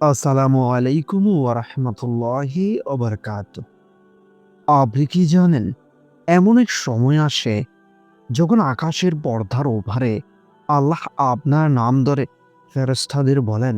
আসসালামু আলাইকুম ওরহমতুল্লাহি ওবরকাত। আপনি কি জানেন, এমন এক সময় আসে, যখন আকাশের পর্দার ওভারে আল্লাহ আপনার নাম ধরে ফেরেস্তাদের বলেন,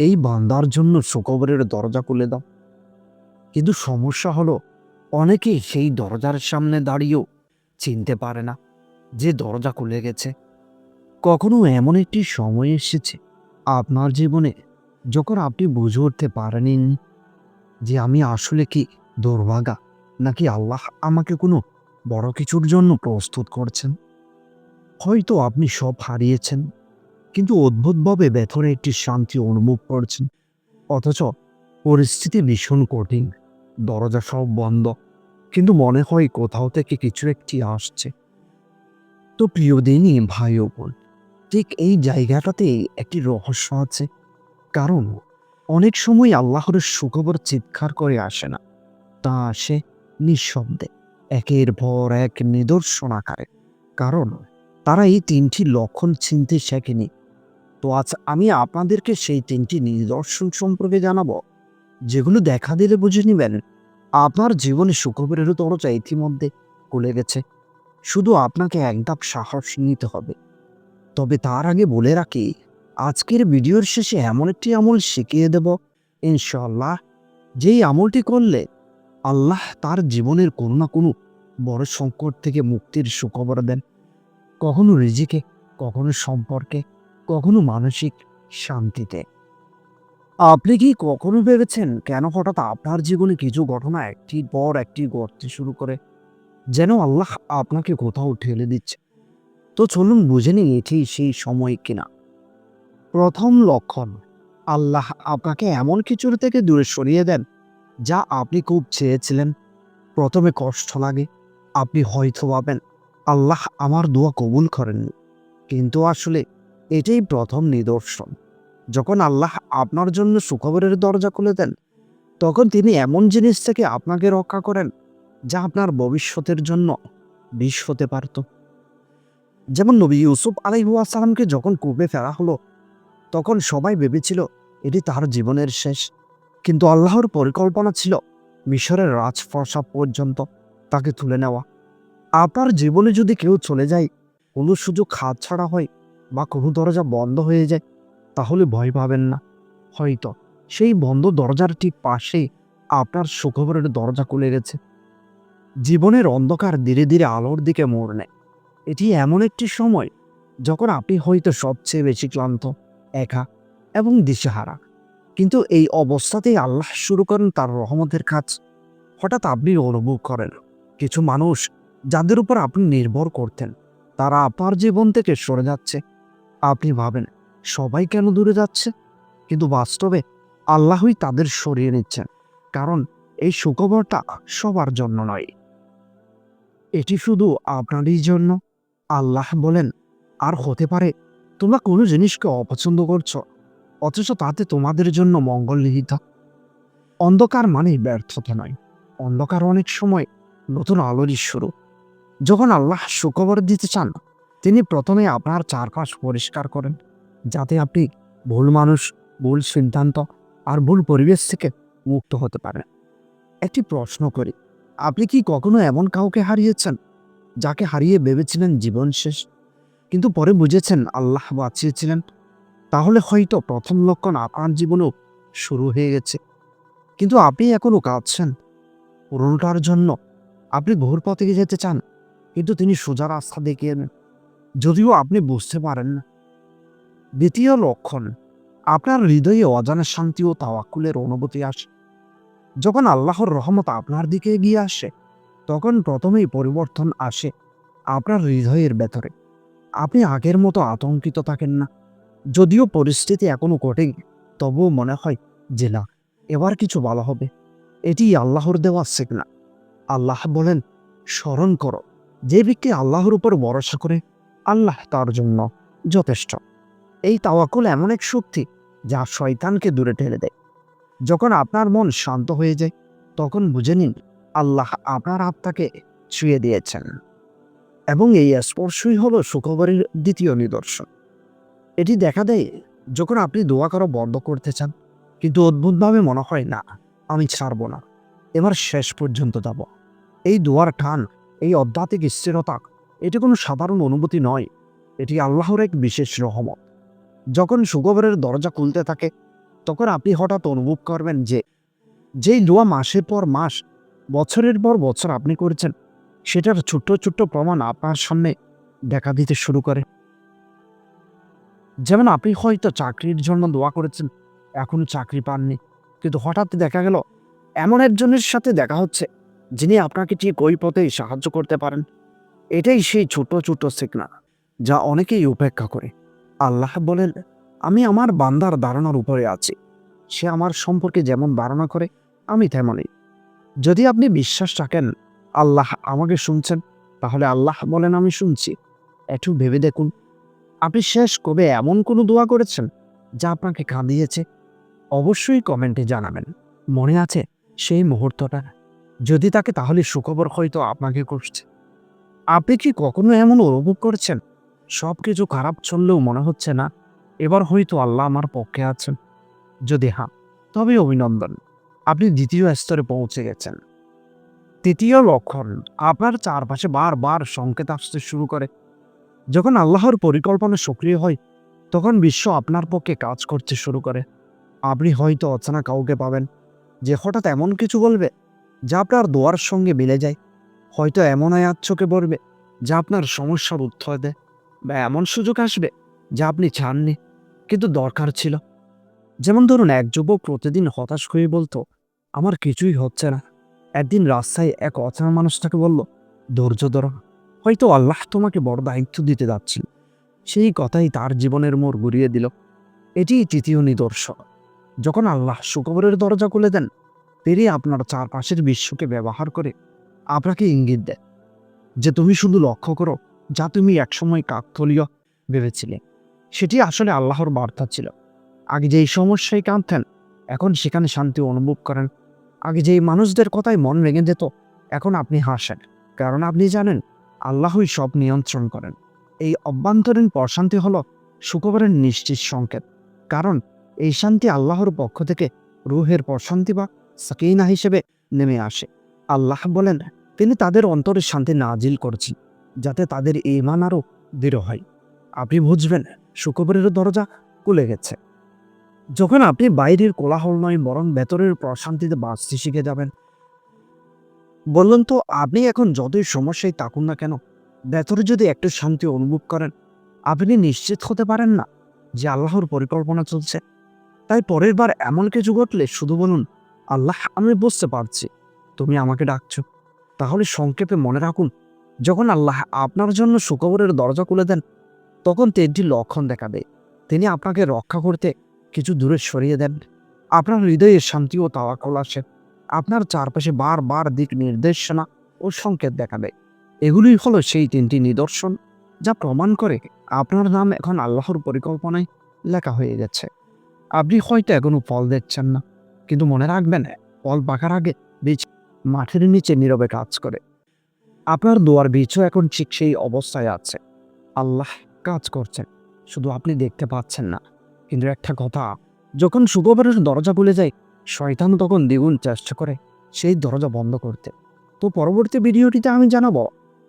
এই বান্দার জন্য সুকবরের দরজা খুলে দাও। কিন্তু সমস্যা হলো, অনেকেই সেই দরজার সামনে দাঁড়িয়েও চিনতে পারে না যে দরজা খুলে গেছে। কখনো এমন একটি সময় এসেছে, আপনার জীবনে যখন আপনি বুঝে উঠতে পারেননি যে আমি আসলে কি দুর্ভাগা, নাকি আল্লাহ আমাকে কোনো বড় কিছুর জন্য প্রস্তুত করছেন? হয়তো আপনি সব হারিয়েছেন, কিন্তু অদ্ভুতভাবে ভেতরে একটি শান্তি অনুভব করছেন, অথচ পরিস্থিতি ভীষণ কঠিন, দরজা সব বন্ধ, কিন্তু মনে হয় কোথাও থেকে কিছু একটি আসছে। তো প্রিয় দিনই ভাই বোন, ঠিক এই জায়গাটাতে একটি রহস্য আছে। কারণ অনেক সময় আল্লাহর সুখবর চিৎকার করে আসে না। তা আসে নিঃশব্দে একের পর এক নিদর্শন আকারে। কারণ তারা এই তিনটি লক্ষণ চিনতে শেখেনি। তো আজ আমি আপনাদেরকে সেই তিনটি নিদর্শন সম্পর্কে জানাব। যেগুলো দেখা দিলে বুঝে নেবেন, আপনার জীবনে সুখবরেরও দরজা ইতিমধ্যে খুলে গেছে। শুধু আপনাকে এক ধাপ সাহস নিতে হবে। তবে তার আগে বলে রাখি আজকের ভিডিওর শেষে এমন একটি আমল শিখিয়ে দেব ইনশাল্লাহ যেই আমলটি করলে আল্লাহ তার জীবনের কোনো না কোনো বড় সংকট থেকে মুক্তির সুখবর দেন। কখনো রিজিকে, কখনো সম্পর্কে, কখনো মানসিক শান্তিতে। আপনি কি কখনো ভেবেছেন কেন হঠাৎ আপনার জীবনে কিছু ঘটনা একটি পর একটি ঘটতে শুরু করে? যেন আল্লাহ আপনাকে কোথাও ঠেলে দিচ্ছে। তো চলুন বুঝে নিই এটি সেই সময় কিনা। প্রথম লক্ষণ, আল্লাহ আপনাকে এমন কিছুর থেকে দূরে সরিয়ে দেন, যা আপনি খুব চেয়েছিলেন। প্রথমে কষ্ট লাগে, আপনি হয়তো ভাবেন, আল্লাহ আমার দোয়া কবুল করেননি। কিন্তু আসলে এটাই প্রথম নিদর্শন। যখন আল্লাহ আপনার জন্য সুখবরের দরজা খুলে দেন, তখন তিনি এমন জিনিস থেকে আপনাকে রক্ষা করেন, যা আপনার ভবিষ্যতের জন্য বিষ হতে পারত। যেমন নবী ইউসুফ আলাইহাসালামকে যখন কূপে ফেরা হলো তখন সবাই ভেবেছিল, এটি তার জীবনের শেষ। কিন্তু আল্লাহর পরিকল্পনা ছিল মিশরের রাজপ্রসাদ পর্যন্ত তাকে তুলে নেওয়া। আপনার জীবনে যদি কেউ চলে যায়, কোনো সুযোগ হাত ছাড়া হয় বা কোনো দরজা বন্ধ হয়ে যায়, তাহলে ভয় পাবেন না। হয়তো সেই বন্ধ দরজার ঠিক পাশেই আপনার সুখবরের দরজা খুলে গেছে। জীবনের অন্ধকার ধীরে ধীরে আলোর দিকে মোড় নেয়। এটি এমন একটি সময় যখন আপনি হয়তো সবচেয়ে বেশি ক্লান্ত। একা এবং দিশেহারা। কিন্তু এই অবস্থাতেই আল্লাহ শুরু করেন তার রহমতের কাজ। হঠাৎ আপনি অনুভব করেন, কিছু মানুষ যাদের উপর আপনি নির্ভর করতেন, তারা আপনার জীবন থেকে সরে যাচ্ছে। আপনি ভাবেন, সবাই কেন দূরে যাচ্ছে? কিন্তু বাস্তবে আল্লাহই তাদের সরিয়ে নিচ্ছেন, কারণ এই সুখবরটা সবার জন্য নয়। এটি শুধু আপনারই জন্য, আল্লাহ বলেন, আর হতে পারে তোমরা কোনো জিনিসকে অপছন্দ করছ, অথচ তাতে তোমাদের জন্য মঙ্গল নিহিত। অন্ধকার মানে ব্যর্থতা নয়। অন্ধকার অনেক সময় নতুন আলোরই শুরু। যখন আল্লাহ সুখবর দিতে চান, তিনি প্রথমে আপনার চারপাশ পরিষ্কার করেন, যাতে আপনি ভুল মানুষ, ভুল সিদ্ধান্ত আর ভুল পরিবেশ থেকে মুক্ত হতে পারেন। একটি প্রশ্ন করি, আপনি কি কখনো এমন কাউকে হারিয়েছেন, যাকে হারিয়ে ভেবেছিলেন জীবন শেষ? কিন্তু পরে বুঝেছেন আল্লাহ বাঁচিয়েছিলেন তাহলে হয়তো প্রথম লক্ষণ আপনার জীবনেও শুরু হয়ে গেছে। কিন্তু আপনি এখনও কাঁদছেন। পুরনোটার জন্য আপনি ঘোর পথে যেতে চান, কিন্তু তিনি সোজা রাস্তা দেখিয়ে যদিও আপনি বুঝতে পারেন না। দ্বিতীয় লক্ষণ, আপনার হৃদয়ে অজানা শান্তি ও তাওয়াক্কুলের অনুভূতি আসে। যখন আল্লাহর রহমত আপনার দিকে এগিয়ে আসে, তখন প্রথমেই পরিবর্তন আসে আপনার হৃদয়ের ভেতরে। আপনি আগের মতো আতঙ্কিত থাকেন না। যদিও পরিস্থিতি এখনও কঠিন, তবুও মনে হয় যে না, এবার কিছু ভালো হবে। এটি আল্লাহর দেওয়া সিগনা আল্লাহ বলেন, স্মরণ করো, যে ব্যক্তি আল্লাহর উপর ভরসা করে, আল্লাহ তার জন্য যথেষ্ট। এই তাওয়াকুল এমন এক শক্তি, যা শয়তানকে দূরে ঠেলে দেয়। যখন আপনার মন শান্ত হয়ে যায়, তখন বুঝে নিন, আল্লাহ আপনার আত্মাকে ছুঁয়ে দিয়েছেন। এবং এই স্পর্শই হলো সুখবরের দ্বিতীয় নিদর্শন। এটি দেখা দেয় যখন আপনি দোয়া করা বন্ধ করতে চান, কিন্তু অদ্ভুতভাবে মনে হয়, না, আমি ছাড়ব না। এবার শেষ পর্যন্ত যাব। এই দোয়ার টান, এই আধ্যাত্মিক স্থিরতা, এটি কোনো সাধারণ অনুভূতি নয়। এটি আল্লাহর এক বিশেষ রহমত। যখন সুগবরের দরজা খুলতে থাকে, তখন আপনি হঠাৎ অনুভব করবেন যে, যেই দোয়া মাসের পর মাস, বছরের পর বছর আপনি করেছেন সেটার ছোট্ট ছোট্ট প্রমাণ আপনার সামনে দেখা দিতে শুরু করে। যেমন আপনি হয়তো চাকরির জন্য দোয়া করেছেন, এখনও চাকরি পাননি, কিন্তু হঠাৎ দেখা গেল এমন একজনের সাথে দেখা হচ্ছে, যিনি আপনাকে ঠিক ওই পথেই সাহায্য করতে পারেন। এটাই সেই ছোট ছোট সিগনাল যা অনেকেই উপেক্ষা করে। আল্লাহ বলেন, আমি আমার বান্দার ধারণার উপরে আছি। সে আমার সম্পর্কে যেমন ধারণা করে, আমি তেমনই। যদি আপনি বিশ্বাস রাখেন আল্লাহ আমাকে শুনছেন, তাহলে আল্লাহ বলেন, আমি শুনছি। একটু ভেবে দেখুন, আপনি শেষ কবে এমন কোনো দোয়া করেছেন যা আপনাকে কাঁদিয়েছে? অবশ্যই কমেন্টে জানাবেন। মনে আছে সেই মুহূর্তটা? যদি তাকে তাহলে সুখবর হয়তো আপনাকে করছে। আপনি কি কখনো এমন অনুভব করেছেন? সব কিছু খারাপ চললেও মনে হচ্ছে না, এবার হয়তো আল্লাহ আমার পক্ষে আছেন। যদি হ্যাঁ তবে অভিনন্দন। আপনি দ্বিতীয় স্তরে পৌঁছে গেছেন। তৃতীয় লক্ষণ আপনার চারপাশে বারবার সংকেত আসতে শুরু করে। যখন আল্লাহর পরিকল্পনা সক্রিয় হয় তখন বিশ্ব আপনার পক্ষে কাজ করতে শুরু করে। আপনি হয়তো অচেনা কাউকে পাবেন, যে হঠাৎ এমন কিছু বলবে, যা আপনার দোয়ার সঙ্গে মিলে যায়। হয়তো এমন আয়াত চোখে পড়বে, যা আপনার সমস্যার উত্তর দেয়, বা এমন সুযোগ আসবে, যা আপনি চাননি, কিন্তু দরকার ছিল। যেমন ধরুন, এক যুবক প্রতিদিন হতাশ হয়ে বলতো, আমার কিছুই হচ্ছে না। একদিন রাস্তায় এক অচেনা মানুষ তাকে বলল, ধৈর্য ধরো। হয়তো আল্লাহ তোমাকে বড় দায়িত্ব দিতে যাচ্ছিল। সেই কথাই তার জীবনের মোড় ঘুরিয়ে দিল। এটি তৃতীয় নিদর্শন। যখন আল্লাহ সুখবরের দরজা খুলে দেন, তিনি আপনার চারপাশের বিশ্বকে ব্যবহার করে আপনাকে ইঙ্গিত দেন যে তুমি শুধু লক্ষ্য করো যা তুমি একসময় কাকথলীয় ভেবেছিলে। সেটি আসলে আল্লাহর বার্তা ছিল। আগে যেই সমস্যায় কাঁদতেন, এখন সেখানে শান্তি অনুভব করেন আগে যেই মানুষদের কথায় মন ভেঙে যেত, এখন আপনি হাসেন। কারণ আপনি জানেন, আল্লাহই সব নিয়ন্ত্রণ করেন। এই অভ্যন্তরীণ প্রশান্তি হলো সুখবরের নিশ্চিত সংকেত। কারণ এই শান্তি আল্লাহর পক্ষ থেকে রুহের প্রশান্তি বা সাকিনা হিসেবে নেমে আসে। আল্লাহ বলেন, তিনি তাদের অন্তরে শান্তি নাজিল করছেন, যাতে তাদের ইমান আরও দৃঢ় হয়। আপনি বুঝবেন, সুখবরের দরজা খুলে গেছে। যখন আপনি বাইরের কোলাহল নয়, বরং ভেতরের প্রশান্তিতে বাঁচতে শিখে যাবেন। বললেন তো, আপনি এখন যতই সমস্যায় থাকুন না কেন, ভেতরে যদি একটু শান্তি অনুভব করেন, আপনি নিশ্চিত হতে পারেন না যে আল্লাহর পরিকল্পনা চলছে। তাই পরের বার এমন কিছু ঘটলে শুধু বলুন, আল্লাহ, আমি বুঝতে পারছি, তুমি আমাকে ডাকছো। তাহলে সংক্ষেপে মনে রাখুন, যখন আল্লাহ আপনার জন্য সুখবরের দরজা খুলে দেন, তখন তিনটি লক্ষণ দেখাবে তিনি আপনাকে রক্ষা করতে কিছু দূরে সরিয়ে দেন। আপনার হৃদয়ে শান্তি ও তাওয়াকল আসে আপনার চারপাশে বারবার দিক নির্দেশনা ও সংকেত দেখাবে এগুলোই হলো সেই তিনটি নিদর্শন যা প্রমাণ করে আপনার নাম এখন আল্লাহর পরিকল্পনায় লেখা হয়ে গেছে। আপনি হয়তো এখনও ফল দেখছেন না, কিন্তু মনে রাখবেন, ফল পাকার আগে বীজ মাঠের নিচে নীরবে কাজ করে। আপনার দোয়ার বীজও এখন ঠিক সেই অবস্থায় আছে। আল্লাহ কাজ করছেন, শুধু আপনি দেখতে পাচ্ছেন না। কিন্তু একটা কথা। যখন সুখবরের দরজা খুলে যায়, শয়তান তখন দ্বিগুণ চেষ্টা করে সেই দরজা বন্ধ করতে। তো পরবর্তী ভিডিওটিতে আমি জানাব,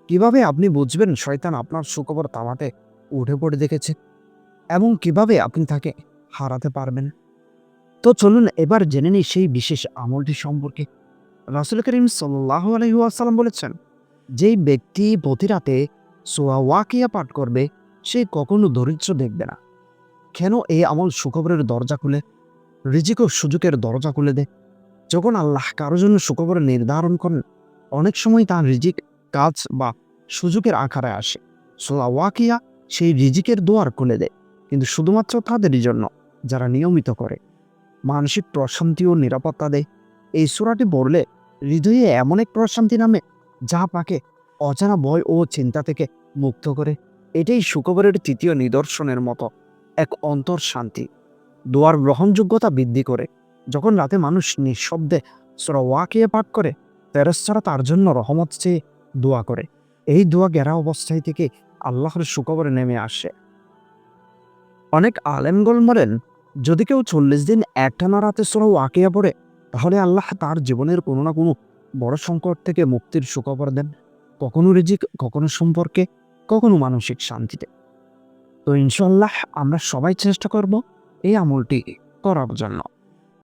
কীভাবে আপনি বুঝবেন শয়তান আপনার সুখবর তামাতে উঠে পড়ে দেখেছে এবং কীভাবে আপনি তাকে হারাতে পারবেন? তো চলুন এবার জেনে নিই সেই বিশেষ আমলটি সম্পর্কে। রাসুল করিম সাল্লাহ আলহিহাসাল্লাম বলেছেন, যেই ব্যক্তি প্রতি রাতে সোয়া ওয়াকিয়া পাঠ করবে, সে কখনো দরিদ্র দেখবে না। কেন এই আমল সুখবরের দরজা খুলে? রিজিক সুযোগের দরজা খুলে দেয় যখন আল্লাহ কারোর জন্য সুখবর নির্ধারণ করেন, অনেক সময় তার রিজিক, কাজ বা সুযোগের আকারে আসে। সোলা ওয়াকিয়া সেই রিজিকের দোয়ার খুলে দেয়, কিন্তু শুধুমাত্র তাদেরই জন্য, যারা নিয়মিত করে। মানসিক প্রশান্তি ও নিরাপত্তা দেয়। এই সুরাটি পড়লে হৃদয়ে এমন এক প্রশান্তি নামে, যা পাকে অজানা ভয় ও চিন্তা থেকে মুক্ত করে। এটাই সুখবরের তৃতীয় নিদর্শনের মতো। এক অন্তর শান্তি। দোয়ার গ্রহণযোগ্যতা বৃদ্ধি করে। যখন রাতে মানুষ নিঃশব্দে সরওয়াকে পাঠ করে তেরস ছাড়া তার জন্য রহমত চেয়ে দোয়া করে। এই দোয়া গেরা অবস্থায় থেকে আল্লাহর সুখবরে নেমে আসে। অনেক আলেমগল মরেন যদি কেউ চল্লিশ দিন একটানা রাতে সোরা আঁকিয়া পড়ে, তাহলে আল্লাহ তার জীবনের কোনো না কোনো বড় সংকট থেকে মুক্তির সুখবর দেন। কখনো রিজিক, কখনো সম্পর্কে, কখনো মানসিক শান্তিতে। তো ইনশাল্লাহ আমরা সবাই চেষ্টা করব এই আমলটি করার জন্য।